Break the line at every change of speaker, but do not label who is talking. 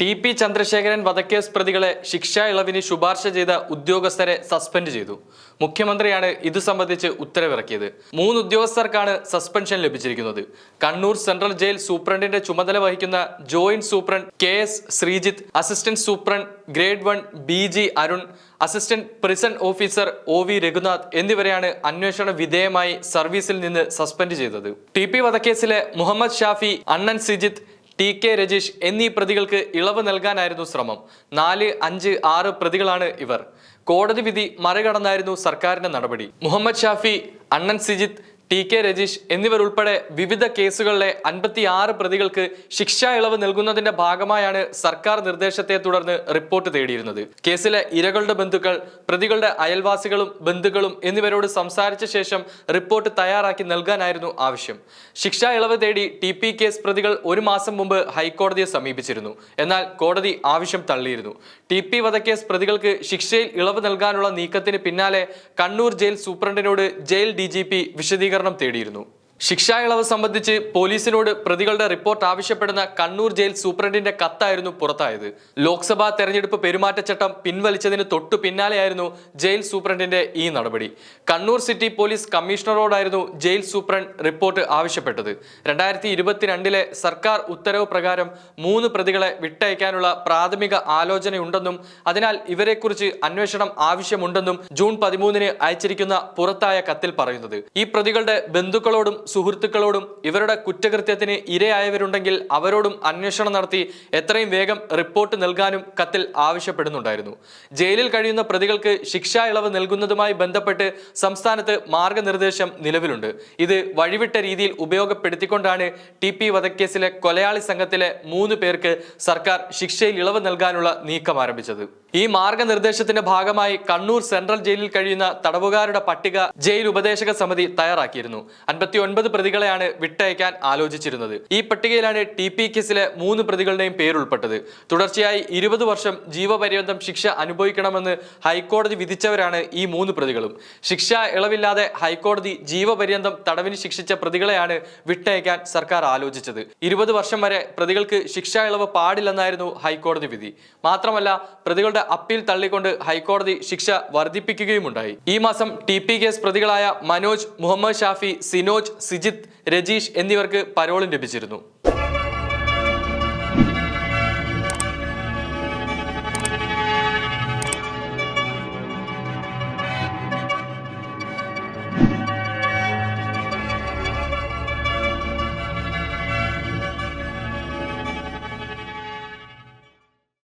T P Chandrasekharan വധക്കേസ് പ്രതികളെ ശിക്ഷാ ഇളവിന് ശുപാർശ ചെയ്ത ഉദ്യോഗസ്ഥരെ സസ്പെൻഡ് ചെയ്തു. മുഖ്യമന്ത്രിയാണ് ഇത് സംബന്ധിച്ച് ഉത്തരവിറക്കിയത്. മൂന്ന് ഉദ്യോഗസ്ഥർക്കാണ് സസ്പെൻഷൻ ലഭിച്ചിരിക്കുന്നത്. കണ്ണൂർ സെൻട്രൽ ജയിൽ സൂപ്രണ്ടിന്റെ ചുമതല വഹിക്കുന്ന joint superintendent K S Sreejith assistant superintendent grade one B G Arun assistant prison officer O V Raghunath എന്നിവരെയാണ് അന്വേഷണ വിധേയമായി സർവീസിൽ നിന്ന് സസ്പെൻഡ് ചെയ്തത്. ടി പി വധക്കേസിലെ മുഹമ്മദ് ഷാഫി അണ്ണൻ സിജിത്ത് ടി കെ രജീഷ് എന്നീ പ്രതികൾക്ക് ഇളവ് നൽകാനായിരുന്നു ശ്രമം. നാല് അഞ്ച് ആറ് പ്രതികളാണ് ഇവർ. കോടതി വിധി മറികടന്നായിരുന്നു സർക്കാരിന്റെ നടപടി. മുഹമ്മദ് ഷാഫി അണ്ണൻ സിജിത്ത് ടി കെ രജീഷ് എന്നിവർ ഉൾപ്പെടെ വിവിധ കേസുകളിലെ അൻപത്തി ആറ് പ്രതികൾക്ക് ശിക്ഷാ ഇളവ് നൽകുന്നതിന്റെ ഭാഗമായാണ് സർക്കാർ നിർദ്ദേശത്തെ തുടർന്ന് റിപ്പോർട്ട് തേടിയിരുന്നത്. കേസിലെ ഇരകളുടെ ബന്ധുക്കൾ പ്രതികളുടെ അയൽവാസികളും ബന്ധുക്കളും എന്നിവരോട് സംസാരിച്ച ശേഷം റിപ്പോർട്ട് തയ്യാറാക്കി നൽകാനായിരുന്നു ആവശ്യം. ശിക്ഷാ ഇളവ് തേടി ടി പി കേസ് പ്രതികൾ ഒരു മാസം മുമ്പ് ഹൈക്കോടതിയെ സമീപിച്ചിരുന്നു. എന്നാൽ കോടതി ആവശ്യം തള്ളിയിരുന്നു. ടി പി വധക്കേസ് പ്രതികൾക്ക് ശിക്ഷയിൽ ഇളവ് നൽകാനുള്ള നീക്കത്തിന് പിന്നാലെ കണ്ണൂർ ജയിൽ സൂപ്രണ്ടിനോട് ജയിൽ ഡി ജി പി തേടിയിരുന്നു ശിക്ഷാ ഇളവ് സംബന്ധിച്ച് പോലീസിനോട് പ്രതികളുടെ റിപ്പോർട്ട് ആവശ്യപ്പെടുന്ന കണ്ണൂർ ജയിൽ സൂപ്രണ്ടിന്റെ കത്തായിരുന്നു പുറത്തായത്. ലോക്സഭാ തെരഞ്ഞെടുപ്പ് പെരുമാറ്റച്ചട്ടം പിൻവലിച്ചതിന് തൊട്ടു പിന്നാലെയായിരുന്നു ജയിൽ സൂപ്രണ്ടിന്റെ ഈ നടപടി. കണ്ണൂർ സിറ്റി പോലീസ് കമ്മീഷണറോടായിരുന്നു ജയിൽ സൂപ്രണ്ട് റിപ്പോർട്ട് ആവശ്യപ്പെട്ടത്. രണ്ടായിരത്തി ഇരുപത്തിരണ്ടിലെ സർക്കാർ ഉത്തരവ് പ്രകാരം മൂന്ന് പ്രതികളെ വിട്ടയക്കാനുള്ള പ്രാഥമിക ആലോചനയുണ്ടെന്നും അതിനാൽ ഇവരെക്കുറിച്ച് അന്വേഷണം ആവശ്യമുണ്ടെന്നും ജൂൺ പതിമൂന്നിന് അയച്ചിരിക്കുന്ന പുറത്തായ കത്തിൽ പറയുന്നത്. ഈ പ്രതികളുടെ ബന്ധുക്കളോടും സുഹൃത്തുക്കളോടും ഇവരുടെ കുറ്റകൃത്യത്തിന് ഇരയായവരുണ്ടെങ്കിൽ അവരോടും അന്വേഷണം നടത്തി എത്രയും വേഗം റിപ്പോർട്ട് നൽകാനും കത്തിൽ ആവശ്യപ്പെടുന്നുണ്ടായിരുന്നു. ജയിലിൽ കഴിയുന്ന പ്രതികൾക്ക് ശിക്ഷാ ഇളവ് നൽകുന്നതുമായി ബന്ധപ്പെട്ട് സംസ്ഥാനത്ത് മാർഗനിർദ്ദേശം നിലവിലുണ്ട്. ഇത് വഴിവിട്ട രീതിയിൽ ഉപയോഗപ്പെടുത്തിക്കൊണ്ടാണ് ടി പി വധക്കേസിലെ കൊലയാളി സംഘത്തിലെ മൂന്ന് പേർക്ക് സർക്കാർ ശിക്ഷയിൽ ഇളവ് നൽകാനുള്ള നീക്കം ആരംഭിച്ചത്. ഈ മാർഗനിർദ്ദേശത്തിന്റെ ഭാഗമായി കണ്ണൂർ സെൻട്രൽ ജയിലിൽ കഴിയുന്ന തടവുകാരുടെ പട്ടിക ജയിൽ ഉപദേശക സമിതി തയ്യാറാക്കിയിരുന്നു. അൻപത്തി ഒൻപത് പ്രതികളെയാണ് വിട്ടയക്കാൻ ആലോചിച്ചിരുന്നത്. ഈ പട്ടികയിലാണ് ടി പി കേസിലെ മൂന്ന് പ്രതികളുടെയും പേരുൾപ്പെട്ടത് തുടർച്ചയായി ഇരുപത് വർഷം ജീവപര്യന്തം ശിക്ഷ അനുഭവിക്കണമെന്ന് ഹൈക്കോടതി വിധിച്ചവരാണ് ഈ മൂന്ന് പ്രതികളും. ശിക്ഷ ഇളവില്ലാതെ ഹൈക്കോടതി ജീവപര്യന്തം തടവിന് ശിക്ഷിച്ച പ്രതികളെയാണ് വിട്ടയക്കാൻ സർക്കാർ ആലോചിച്ചത്. ഇരുപത് വർഷം വരെ പ്രതികൾക്ക് ശിക്ഷാ ഇളവ് പാടില്ലെന്നായിരുന്നു ഹൈക്കോടതി വിധി. മാത്രമല്ല പ്രതികളുടെ അപ്പീൽ തള്ളിക്കൊണ്ട് ഹൈക്കോടതി ശിക്ഷ വർദ്ധിപ്പിക്കുകയുമുണ്ടായി. ഈ മാസം ടി കേസ് പ്രതികളായ മനോജ് മുഹമ്മദ് ഷാഫി സിനോജ് സിജിത്ത് രജീഷ് എന്നിവർക്ക് പരോളും ലഭിച്ചിരുന്നു.